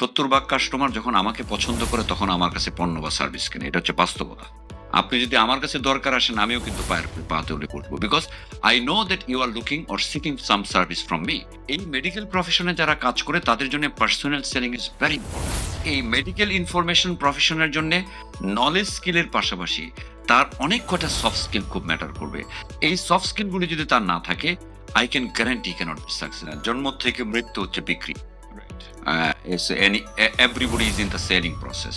সত্তর ভাগ কাস্টমার যখন আমাকে পছন্দ করে, তখন আমার কাছে পণ্য বা সার্ভিস কেনে। এটা হচ্ছে বাস্তবতা। আপনি যদি আমার কাছে দরকার আসেন, আমিও কিন্তু পায়ের করব। Because I know that you are looking or seeking some service from me এই মেডিকেল প্রফেশনে যারা কাজ করে, তাদের জন্য personal selling is very important এই মেডিকেল ইনফরমেশন প্রফেশনের জন্য নলেজ স্কিলের পাশাপাশি তার অনেক কটা সফট স্কিল খুব ম্যাটার করবে। এই সফট স্কিলগুলি যদি তার না থাকে I can guarantee cannot be success জন্ম থেকে মৃত্যু হচ্ছে বিক্রি। Everybody is in the selling process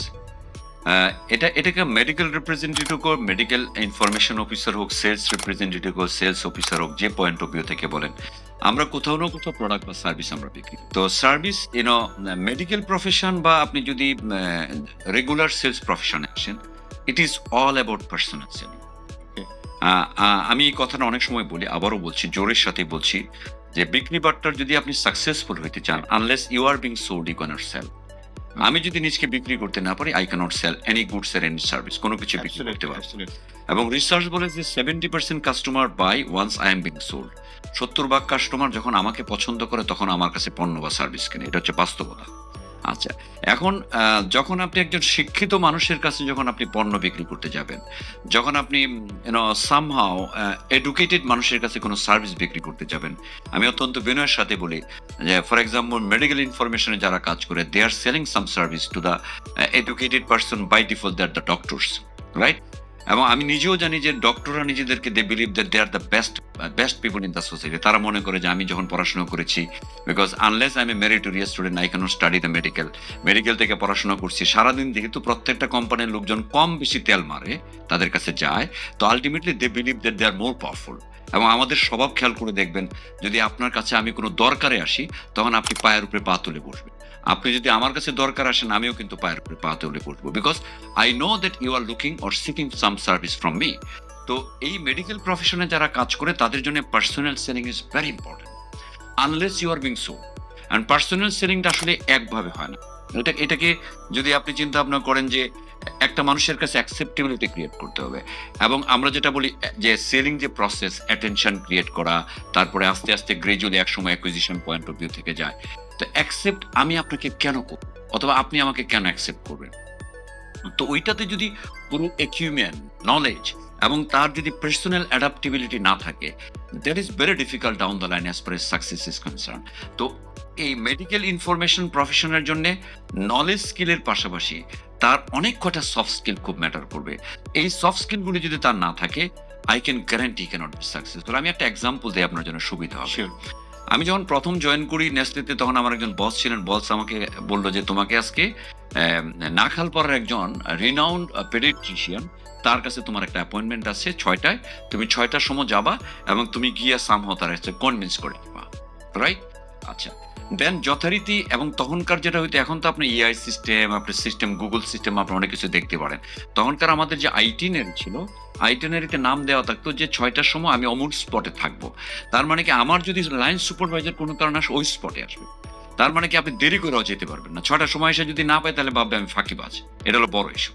এটা, এটাকে মেডিকেল রিপ্রেজেন্টেটিভ হোক মেডিকেল ইনফরমেশন অফিসার হোক সেলস রিপ্রেজেন্টেটিভ হোক সেলস অফিসার হোক, যে পয়েন্ট অফ ভিউ থেকে বলেন, আমরা কোথাও না কোথাও প্রোডাক্ট বা সার্ভিস আমরা বিক্রি তো সার্ভিস ইউনো মেডিকেল প্রফেশন বা আপনি যদি রেগুলার সেলস প্রফেশনে আসেন it is all about personal selling আমি এই কথাটা অনেক সময় বলি আবারও বলছি জোরের সাথে বলছি যে বিক্রি বার্তার যদি আপনি সাকসেসফুল হইতে চান unless you are being sold you cannot sell আমি যদি নিজকে বিক্রি করতে না পারি I cannot sell any goods এর এনি সার্ভিস কোনো কিছু বিক্রি করতে পারব এবং রিসার্চ বলে যে seventy percent customer buy once I am being sold সত্তর ভাগ কাস্টমার যখন আমাকে পছন্দ করে তখন আমার কাছে পণ্য বা সার্ভিস কেনে। এটা হচ্ছে বাস্তবতা। এখন যখন আপনি একজন শিক্ষিত মানুষের কাছে যখন আপনি পণ্য বিক্রি করতে যাবেন, যখন আপনি ইউনো সামহাও এডুকেটেড মানুষের কাছে কোনো সার্ভিস বিক্রি করতে যাবেন, আমি অত্যন্ত বিনয়ের সাথে বলি যে ফর এক্সাম্পল মেডিকেল ইনফরমেশনে যারা কাজ করে they are selling some service to the educated person by default they are the doctors right এবং আমি নিজেও জানি যে ডক্টররা নিজেদেরকে they believe that they are the best best people in the society তারা মনে করে যে আমি যখন পড়াশোনা করেছি because unless a meritorious student I cannot study the medical medical থেকে পড়াশোনা করছি, সারাদিন যেহেতু প্রত্যেকটা কোম্পানির লোকজন কম বেশি তেল মারে, তাদের কাছে যায়, তো ultimately they believe that they are more powerful এবং আমাদের স্বভাব খেয়াল করে দেখবেন, যদি আপনার কাছে আমি কোনো দরকারে আসি, তখন আপনি পায়ের উপরে পা তুলে বসবেন। আপনি যদি আমার কাছে দরকার আসেন, আমিও কিন্তু পায়ের উপরে পা তুলে বসবো। Because I know that you are looking or seeking some service from me তো এই মেডিকেল প্রফেশনে যারা কাজ করে, তাদের জন্য personal selling is very important unless you are being so and personal সেলিংটা আসলে একভাবে হয় না। এটা, এটাকে যদি আপনি চিন্তা ভাবনা করেন যে একটা মানুষের কাছে অ্যাকসেপ্টেবিলিটি ক্রিয়েট করতে হবে। এবং আমরা যেটা বলি, যে সেলিং যে প্রসেস অ্যাটেনশন ক্রিয়েট করা, তারপরে আস্তে আস্তে গ্রেজুয়ালি একসময় অ্যাকুইজিশন পয়েন্ট অফ ভিউ থেকে যায়। তো অ্যাকসেপ্ট আমি আপনাকে কেন করব অথবা আপনি আমাকে কেন অ্যাকসেপ্ট করবেন? তো ওইটাতে যদি পুরো একিউমেন্ট নলেজ এবং তার যদি পার্সোনাল অ্যাডাপ্টেবিলিটি না থাকে that is very difficult down the line as per success is concern তো এই মেডিকেল ইনফরমেশন প্রফেশনের জন্য নলেজ স্কিলের পাশাপাশি তার অনেক কটা সফট স্কিল খুব ম্যাটার করবে। এই সফট স্কিলগুলি যদি তার না থাকে I can guarantee cannot be successful আমি একটা এক্সাম্পল দিই আপনার জন্য সুবিধা হবে। আমি যখন প্রথম জয়েন করি নেসলেতে তখন আমার একজন বস ছিলেন। বস আমাকে বলল যে তোমাকে আজকে নাখালপাড়ার একজন রিনাউন্ড পেডিট্রিশিয়ান তার কাছে তোমার একটা অ্যাপয়েন্টমেন্ট আছে ছয়টায়। তুমি ছয়টার সময় যাবা এবং তুমি গিয়ে সামহাও তার কাছে কনভিন্স করে নিবা রাইট আচ্ছা। দেন যথারীতি এবং তখনকার যেটা হইতো, এখন তো আপনি এআই সিস্টেম আপনার সিস্টেম গুগল সিস্টেম আপনি অনেক কিছু দেখতে পারেন। তখনকার আমাদের যে আইটিনারি ছিল আইটিনারিতে নাম দেওয়া থাকতো যে ছয়টার সময় আমি অমুক স্পটে থাকব। তার মানে কি আমার যদি লাইন সুপারভাইজার কোনো কারণে আসে, ওই স্পটে আসবে। তার মানে কি আপনি দেরি করেও যেতে পারবেন না। ছটার সময় এসে যদি না পাই তাহলে ভাববে আমি ফাঁকি বাজ। এটা হলো বড় ইস্যু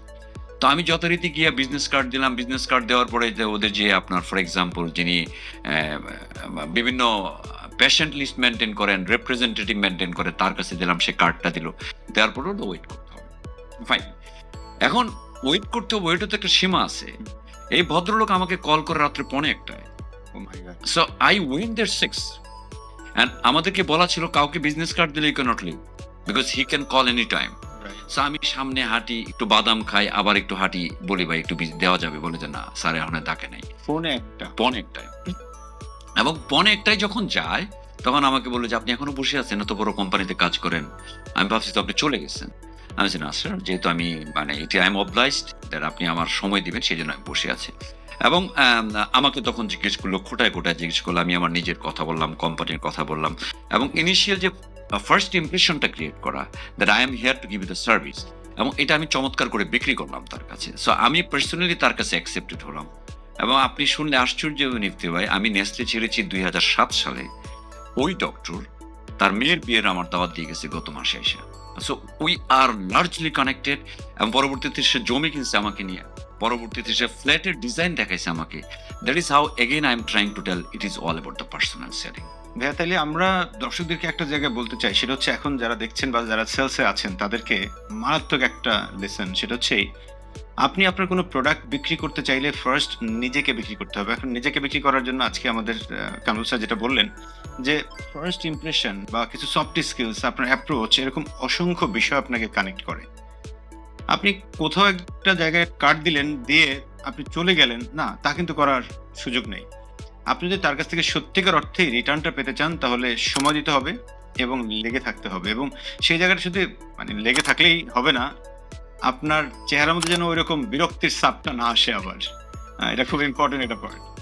তো আমি যথারীতি গিয়ে বিজনেস কার্ড দিলাম। বিজনেস কার্ড দেওয়ার পরে ওদের যে আপনার ফর এক্সাম্পল যিনি বিভিন্ন পেশেন্ট লিস্ট মেনটেন করেন রিপ্রেজেন্টেটিভ মেনটেন করে তার কাছে দিলাম সে কার্ডটা দিল দেওয়ার পরেও তো ওয়েট করতে হবে ফাইন এখন ওয়েট করতে হবে ওয়েটও তো একটা সীমা আছে এই ভদ্রলোক আমাকে কল করে রাত্রে পৌনে একটায় so I win there six and আমাদেরকে বলা ছিল কাউকে বিজনেস কার্ড দিলে you cannot leave because he can call any time so আমি সামনে হাঁটি একটু বাদাম খাই আবার একটু হাঁটি বলি ভাই একটু দেওয়া যাবে বলে যে না স্যার এখন ডাকে নাই ফোনে একটা পনে একটায় এবং পন একটাই যখন যায়, তখন আমাকে বলল যে, আপনি এখনও বসে আছেন, এত বড় কোম্পানিতে কাজ করেন। আমি ভাবছি, তো আপনি চলে গেছেন। আমি না স্যার যেহেতু আমি মানে এটি আই এম অবলাইজড আপনি আমার সময় দিবেন সেই জন্য আমি বসে আছি। এবং আমাকে তখন জিজ্ঞেস করল, খোটায় খোটায় জিজ্ঞেস করল, আমি আমার নিজের কথা বললাম কোম্পানির কথা বললাম এবং ইনিশিয়াল যে ফার্স্ট ইমপ্রেশনটা ক্রিয়েট করা that I am here to give you the service এবং এটা আমি চমৎকার করে বিক্রি করলাম তার কাছে। সো আমি পার্সোনালি তার কাছে অ্যাকসেপ্টেড হলাম। এবং আপনি শুনলে আশ্চর্য ইফতি ভাই আমি নেসলে ছেড়েছি দুই সালে। ওই ডক্টর তার মেয়ের বিয়ের আমার দাওয়াত দিয়ে গেছে গত মাসে এসে। So we are largely connected এবং পরবর্তীতে সে জমি কিনছে আমাকে নিয়ে। পরবর্তীতে সে ফ্ল্যাটের ডিজাইন দেখাইছে আমাকে। That is how again I am trying to tell it is all about the personal selling ভাইয়া, তাইলে আমরা দর্শকদেরকে একটা জায়গায় বলতে চাই, সেটা হচ্ছে এখন যারা দেখছেন বা যারা সেলসে আছেন, তাদেরকে মারাত্মক একটা লেসন সেটা হচ্ছে আপনি আপনার কোনো প্রোডাক্ট বিক্রি করতে চাইলে ফার্স্ট নিজেকে বিক্রি করতে হবে। এখন নিজেকে বিক্রি করার জন্য আজকে আমাদের কামরুল স্যার যেটা বললেন যে ফার্স্ট ইমপ্রেশন বা কিছু সফট স্কিলস আপনার অ্যাপ্রোচ এরকম অসংখ্য বিষয় আপনাকে কানেক্ট করে। আপনি কোথাও একটা জায়গায় কার্ড দিলেন, দিয়ে আপনি চলে গেলেন, না, তা কিন্তু করার সুযোগ নেই। আপনি যদি তার কাছ থেকে সত্যিকার অর্থেই রিটার্নটা পেতে চান, তাহলে সময় দিতে হবে এবং লেগে থাকতে হবে। এবং সেই জায়গাটা শুধু মানে লেগে থাকলেই হবে না আপনার চেহারার মধ্যে যেন ওই রকম বিরক্তির সাপটা না আসে আবার। এটা খুব ইম্পর্টেন্ট এটা পয়েন্ট